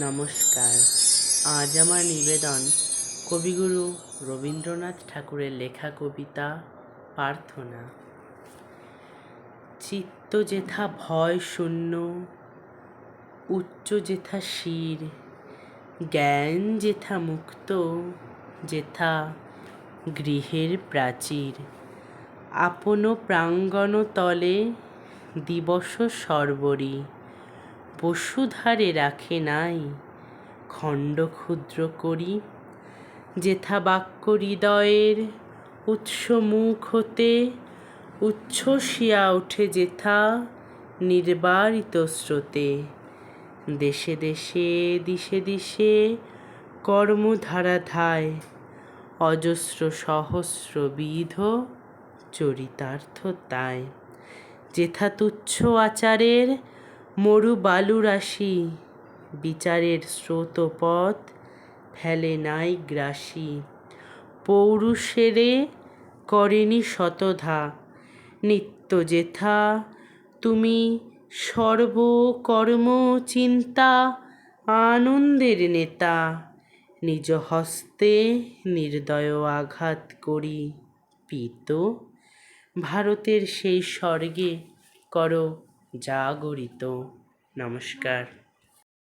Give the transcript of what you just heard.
নমস্কার। আজ আমার নিবেদন কবিগুরু রবীন্দ্রনাথ ঠাকুরের লেখা কবিতা প্রার্থনা। চিত্ত যেথা ভয় শূন্য, উচ্চ যেথা শির, জ্ঞান যেথা মুক্ত, যেথা গৃহের প্রাচীর। আপন প্রাঙ্গণ তলে দিবস সর্বরি বসুধারে রাখে নাই। খণ্ড ক্ষুদ্র করি, যেথা বাক্য হৃদয়ের উৎস মুখ হতে উচ্ছ্বসিয়া ওঠে যেথা নির্বারিত স্রোতে। দেশে দেশে, দিশে দিশে কর্মধারা ধায়, অজস্র সহস্র বিধ চরিতার্থ তাই যেথা তুচ্ছ আচারের মরু বালু রাশি বিচারের স্রোতপথ ফেলে নাই গ্রাসী। পৌরুষেরে করেনি শতধা নিত্য যেথা তুমি সর্বকর্ম চিন্তা আনন্দের নেতা, নিজ হস্তে নির্দয় আঘাত করি। পিত, ভারতের সেই স্বর্গে করো জাগরিত। নমস্কার।